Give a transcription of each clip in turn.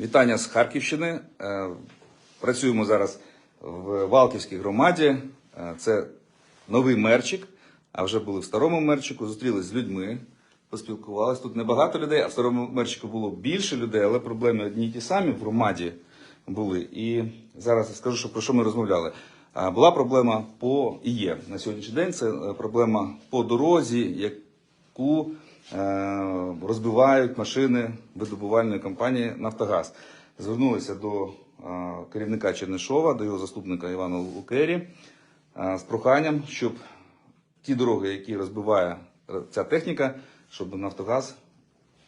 Вітання з Харківщини. Е, Працюємо зараз в Валківській громаді. Е, Це новий мерчик, а вже були в старому мерчику, зустрілись з людьми, поспілкувалися. Тут небагато людей, а в старому мерчику було більше людей, але проблеми одні й ті самі в громаді були. І зараз я скажу, що про що ми розмовляли. Була проблема по і є на сьогоднішній день. Це е, проблема по дорозі, яку е, розбивають машини видобувальної компанії Нафтогаз. Звернулися до е, керівника Чернишова, до його заступника Івана Лукері е, з проханням, щоб ті дороги, які розбиває е, ця техніка, щоб Нафтогаз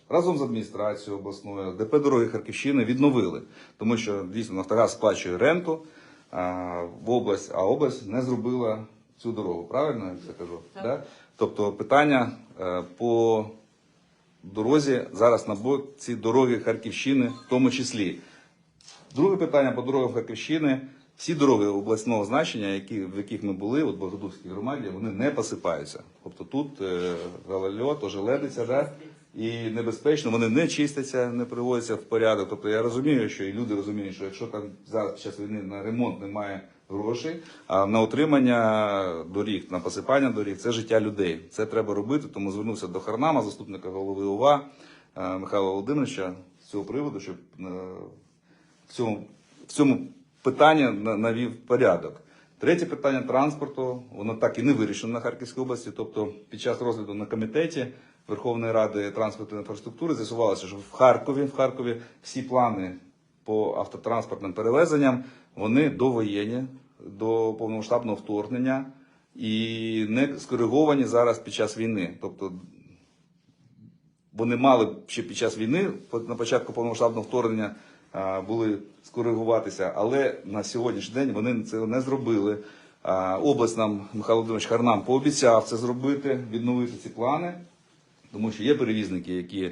разом з адміністрацією обласною, ДП дороги Харківщини відновили, тому що дійсно Нафтогаз сплачує ренту а, в область, а область не зробила цю дорогу. Правильно я це кажу? Да? Тобто питання е, по дорозі зараз на боці дороги Харківщини, в тому числі. Друге питання по дорогам Харківщини. Всі дороги обласного значення, які, в яких ми були, от в громаді, вони не посипаються. Тобто тут е, галальот, ожеледиться, да? і небезпечно, вони не чистяться, не приводяться в порядок. Тобто я розумію, що і люди розуміють, що якщо там зараз під час війни на ремонт немає грошей, а на утримання доріг, на посипання доріг це життя людей. Це треба робити. Тому звернувся до Харнама, заступника голови ОВА е, Михайла Володимировича з цього приводу, щоб е, в цьому, в цьому питанні навів порядок. Третє питання транспорту, воно так і не вирішено на Харківській області. Тобто, під час розгляду на комітеті Верховної Ради транспорту і інфраструктури з'ясувалося, що в Харкові, в Харкові всі плани по автотранспортним перевезенням вони довоєнні, до повномасштабного вторгнення і не скориговані зараз під час війни. Тобто вони мали ще під час війни, на початку повномасштабного вторгнення, були скоригуватися, але на сьогоднішній день вони це не зробили. Область нам Михайло Володимирович Харнам пообіцяв це зробити, відновити ці плани, тому що є перевізники, які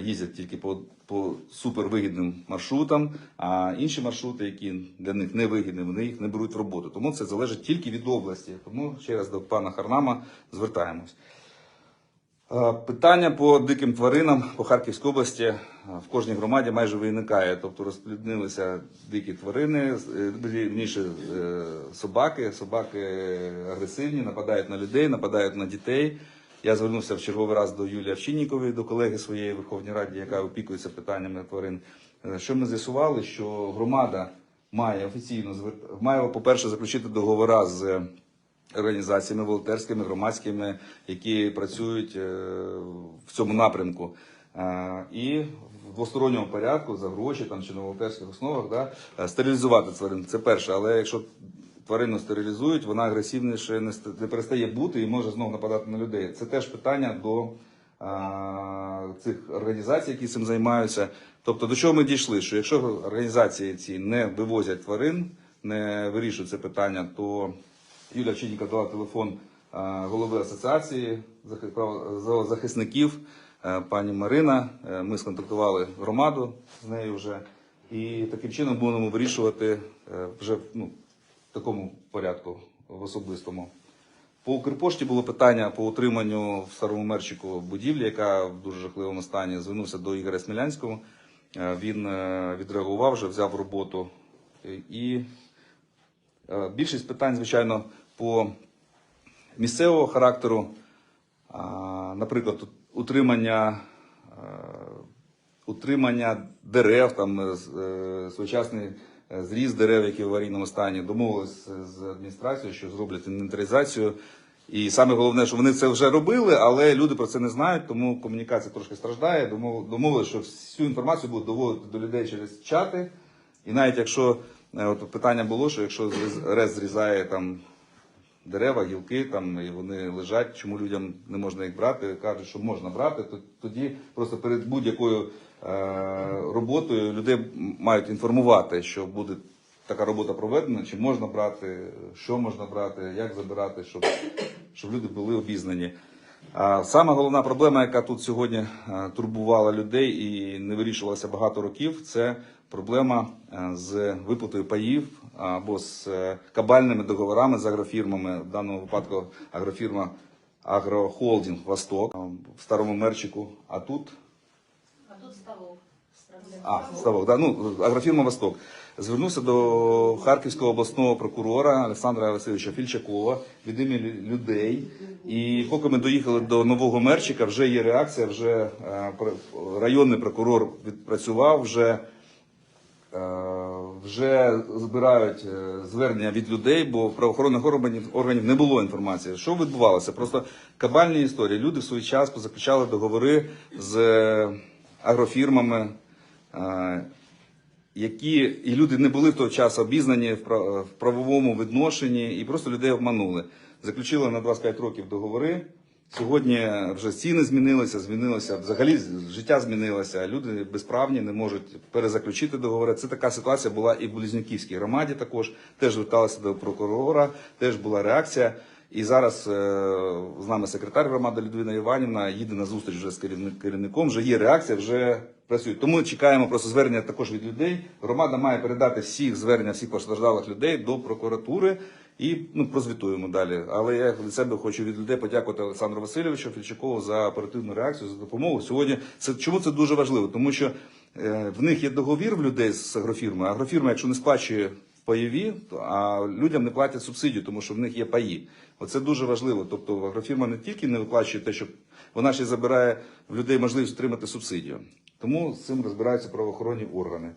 їздять тільки по, по супервигідним маршрутам, а інші маршрути, які для них не вигідні, вони їх не беруть в роботу. Тому це залежить тільки від області. Тому ще раз до пана Харнама звертаємось. Е, Питання по диким тваринам по Харківській області е, в кожній громаді майже виникає. Тобто розпліднилися дикі тварини, е, вірніше е, собаки. Собаки агресивні, нападають на людей, нападають на дітей. Я звернувся в черговий раз до Юлії Овчиннікової, до колеги своєї в Верховній Раді, яка опікується питаннями тварин. Е, Що ми з'ясували, що громада має офіційно має, по-перше, заключити договори з організаціями волонтерськими, громадськими, які працюють е, в цьому напрямку. Е, І в двосторонньому порядку за гроші там, чи на волонтерських основах да, е, стерилізувати тварин. Це перше. Але якщо тварину стерилізують, вона агресивніше не, ст- не перестає бути і може знову нападати на людей. Це теж питання до цих організацій, які цим займаються. Тобто, до чого ми дійшли? Що якщо організації ці не вивозять тварин, не вирішують це питання, то Юлія Чинніка дала телефон голови асоціації зоозахисників пані Марина. Е, Ми сконтактували громаду з нею вже. І таким чином будемо вирішувати е, вже ну, такому порядку, в особистому. По Укрпошті було питання по утриманню в старому мерчику будівлі, яка в дуже жахливому стані. Звернувся до Ігоря Смілянського. Е, Він е, відреагував, вже взяв роботу. І е, більшість питань, звичайно, по місцевого характеру, наприклад, утримання, утримання дерев, там е, е, зріз дерев, які в аварійному стані, домовилися з адміністрацією, що зроблять інвентаризацію. І саме головне, що вони це вже робили, але люди про це не знають, тому комунікація трошки страждає. Домовили, що всю інформацію будуть доводити до людей через чати. І навіть якщо е, от питання було, що якщо РЕЗ зрізає там дерева, гілки там і вони лежать, чому людям не можна їх брати? Кажуть, що можна брати, то тоді просто перед будь-якою е, роботою людей мають інформувати, що буде така робота проведена, чи можна брати, що можна брати, як забирати, щоб, щоб люди були обізнані. А сама головна проблема, яка тут сьогодні е, турбувала людей і не вирішувалася багато років, це проблема е, з виплатою паїв або з е, кабальними договорами з агрофірмами. В даному випадку агрофірма Агрохолдинг Восток в старому мерчику. А тут А тут ставок. А, Ставок, да, ну, агрофірма Восток. Звернувся до Харківського обласного прокурора Олександра Васильовича Фільчакова від імені людей. І поки ми доїхали до нового мерчика, вже є реакція, вже е, районний прокурор відпрацював, вже вже збирають е, звернення від людей, бо в правоохоронних органів, органів не було інформації. Що відбувалося? Просто кабальні історії. Люди в свій час позаключали договори з е, агрофірмами, е, які і люди не були в той час обізнані в правовому відношенні і просто людей обманули. Заключили на 25 років договори. Сьогодні вже ціни змінилися, змінилося взагалі життя змінилося. Люди безправні не можуть перезаключити договори. Це така ситуація була і в Близнюківській громаді. Також теж зверталися до прокурора, теж була реакція. І зараз е, з нами секретар громади Людмила Іванівна їде на зустріч вже з керівник- керівником. Вже є реакція, вже працюють. Тому чекаємо просто звернення також від людей. Громада має передати всіх звернення всіх постраждалих людей до прокуратури. І ну прозвітуємо далі. Але я від себе хочу від людей подякувати Олександру Васильовичу Фільчакову за оперативну реакцію, за допомогу. Сьогодні це чому це дуже важливо? Тому що е, в них є договір в людей з агрофірмою. Агрофірма, якщо не сплачує пайові, а людям не платять субсидію, тому що в них є паї. Оце дуже важливо. Тобто агрофірма не тільки не виплачує те, що вона ще забирає в людей можливість отримати субсидію. Тому з цим розбираються правоохоронні органи.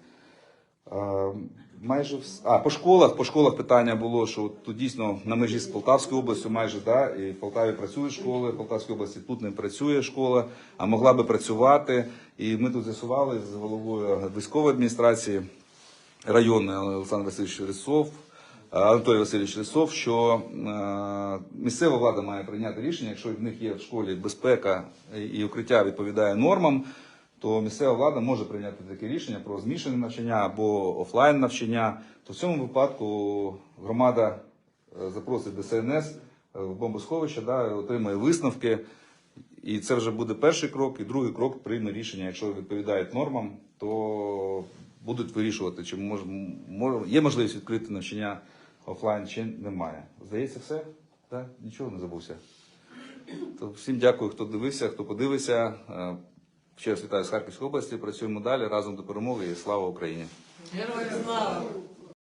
Майже вс- а по школах. По школах питання було, що тут дійсно на межі з Полтавською областю, майже да, і в Полтаві працюють школи, в Полтавській області тут не працює школа, а могла би працювати. І ми тут з'ясували з головою військової адміністрації районної Олександр Васильович Лисов, Анатолій Васильович Лисов, що е, місцева влада має прийняти рішення, якщо в них є в школі безпека і укриття відповідає нормам, то місцева влада може прийняти таке рішення про змішане навчання або офлайн навчання. То в цьому випадку громада е, запросить ДСНС е, в бомбосховище, да, отримає висновки. І це вже буде перший крок, і другий крок прийме рішення. Якщо відповідають нормам, то будуть вирішувати, чи мож, мож, є можливість відкрити навчання офлайн, чи немає. Здається, все? Так? Нічого не забувся. То всім дякую, хто дивився, хто подивився. Ще раз вітаю з Харківської області. Працюємо далі разом до перемоги і слава Україні! Героям слава!